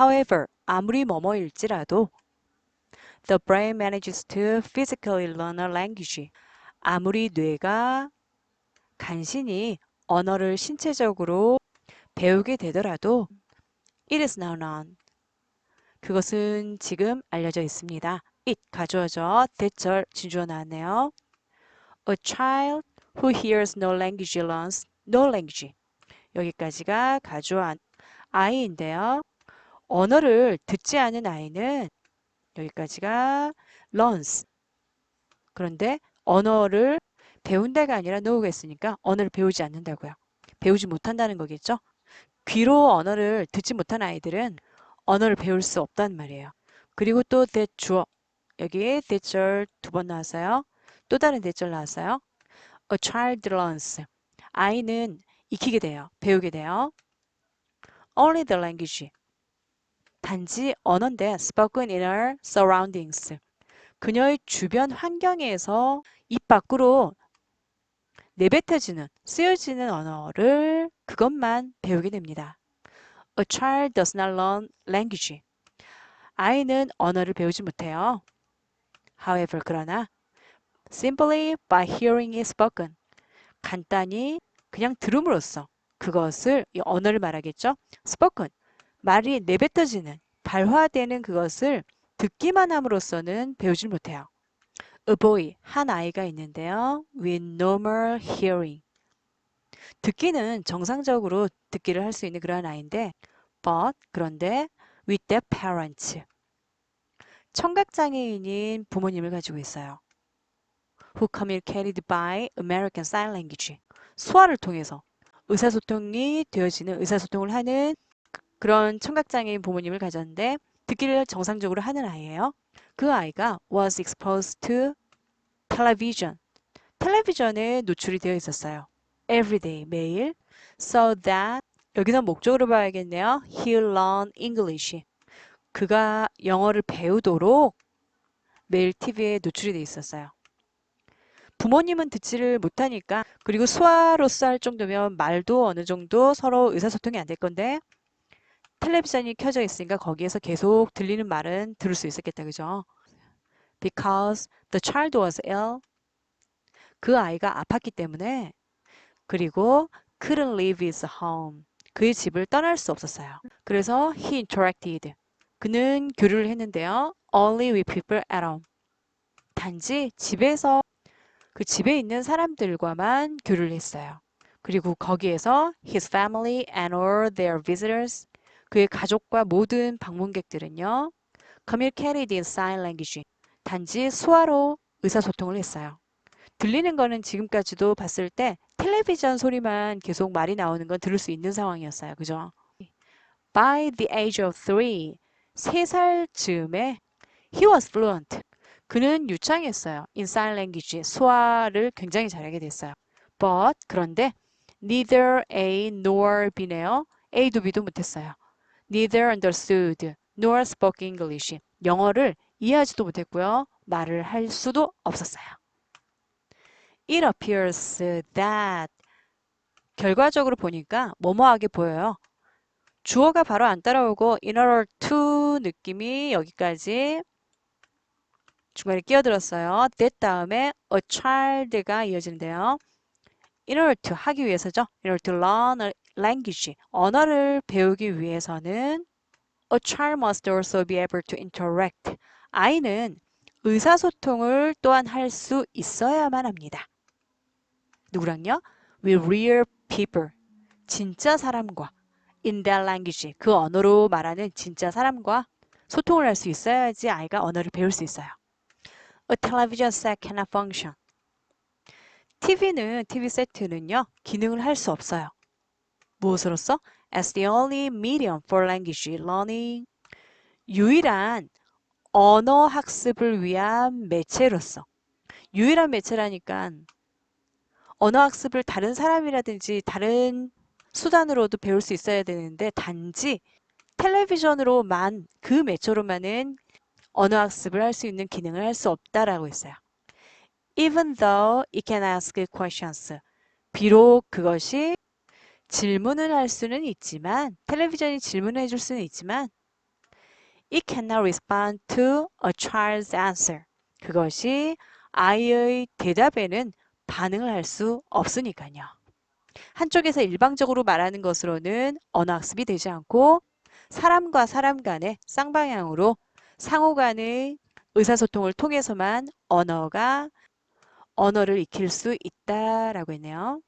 However, 아무리 뭐뭐일지라도 the brain manages to physically learn a language. 아무리 뇌가 간신히 언어를 신체적으로 배우게 되더라도 it is now known. 그것은 지금 알려져 있습니다. it 가져오죠. 대절 진주어 나왔네요. A child who hears no language learns no language. 여기까지가 가져온 아이인데요. 언어를 듣지 않은 아이는 여기까지가 learns. 그런데 언어를 배운다가 아니라 있으니까 언어를 배우지 않는다고요. 배우지 못한다는 거겠죠? 귀로 언어를 듣지 못한 아이들은 언어를 배울 수 없단 말이에요. 그리고 또 that 주어 여기 that절 두 번 나왔어요. 또 다른 that절 나왔어요. A child learns. 아이는 익히게 돼요. 배우게 돼요. Only the language. 단지 언어인데 spoken in her surroundings. 그녀의 주변 환경에서 입 밖으로 내뱉어지는, 쓰여지는 언어를 그것만 배우게 됩니다. A child does not learn language. 아이는 언어를 배우지 못해요. However, 그러나 simply by hearing it spoken. 간단히 그냥 들음으로써 그것을 이 언어를 말하겠죠. spoken. 말이 내뱉어지는, 발화되는 그것을 듣기만 함으로써는 배우질 못해요. A boy, 한 아이가 있는데요. With normal hearing. 듣기는 정상적으로 듣기를 할 수 있는 그러한 아이인데 but 그런데 with their parents. 청각장애인인 부모님을 가지고 있어요. Who communicated by American Sign Language. 수화를 통해서 의사소통이 되어지는 의사소통을 하는 그런 청각장애인 부모님을 가졌는데 듣기를 정상적으로 하는 아이예요. 그 아이가 was exposed to television. 텔레비전에 노출이 되어 있었어요. every day, 매일. So that 여기서 목적으로 봐야겠네요. He learned English. 그가 영어를 배우도록 매일 TV에 노출이 돼 있었어요. 부모님은 듣지를 못하니까 그리고 수화로서 할 정도면 말도 어느 정도 서로 의사소통이 안 될 건데 텔레비전이 켜져 있으니까 거기에서 계속 들리는 말은 들을 수 있었겠다 그죠? Because the child was ill. 그 아이가 아팠기 때문에 그리고 couldn't leave his home. 그의 집을 떠날 수 없었어요. 그래서 he interacted. 그는 교류를 했는데요. Only with people at home. 단지 집에서 그 집에 있는 사람들과만 교류를 했어요. 그리고 거기에서 his family and all their visitors 그의 가족과 모든 방문객들은요. communicated in sign language. 단지 수화로 의사소통을 했어요. 들리는 거는 지금까지도 봤을 때 텔레비전 소리만 계속 말이 나오는 건 들을 수 있는 상황이었어요. 그죠? By the age of three, 세 살 즈음에 he was fluent. 그는 유창했어요. in sign language, 수화를 굉장히 잘하게 됐어요. But 그런데 neither A nor B네요. A도 B도 못했어요. Neither understood nor spoke English. 영어를 이해하지도 못했고요. 말을 할 수도 없었어요. It appears that 결과적으로 보니까 뭐뭐하게 보여요. 주어가 바로 안 따라오고 in order to 느낌이 여기까지 중간에 끼어들었어요. that 다음에 a child가 이어지는데요. In order to 하기 위해서죠. in order to learn a language 언어를 배우기 위해서는 a child must also be able to interact 아이는 의사소통을 또한 할 수 있어야만 합니다. 누구랑요? with real people. 진짜 사람과 in that language. 그 언어로 말하는 진짜 사람과 소통을 할 수 있어야지 아이가 언어를 배울 수 있어요. A television set cannot function. TV는 TV 세트는요. 기능을 할 수 없어요. 무엇으로서? As the only medium for language learning. 유일한 언어 학습을 위한 매체로서. 유일한 매체라니까 언어 학습을 다른 사람이라든지 다른 수단으로도 배울 수 있어야 되는데 단지 텔레비전으로만 그 매체로만은 언어 학습을 할 수 있는 기능을 할 수 없다라고 했어요. Even though it can ask questions. 비록 그것이 질문을 할 수는 있지만 텔레비전이 질문을 해줄 수는 있지만 It cannot respond to a child's answer. 그것이 아이의 대답에는 반응을 할 수 없으니까요. 한쪽에서 일방적으로 말하는 것으로는 언어 학습이 되지 않고 사람과 사람 간의 쌍방향으로 상호 간의 의사소통을 통해서만 언어가 언어를 익힐 수 있다라고 했네요.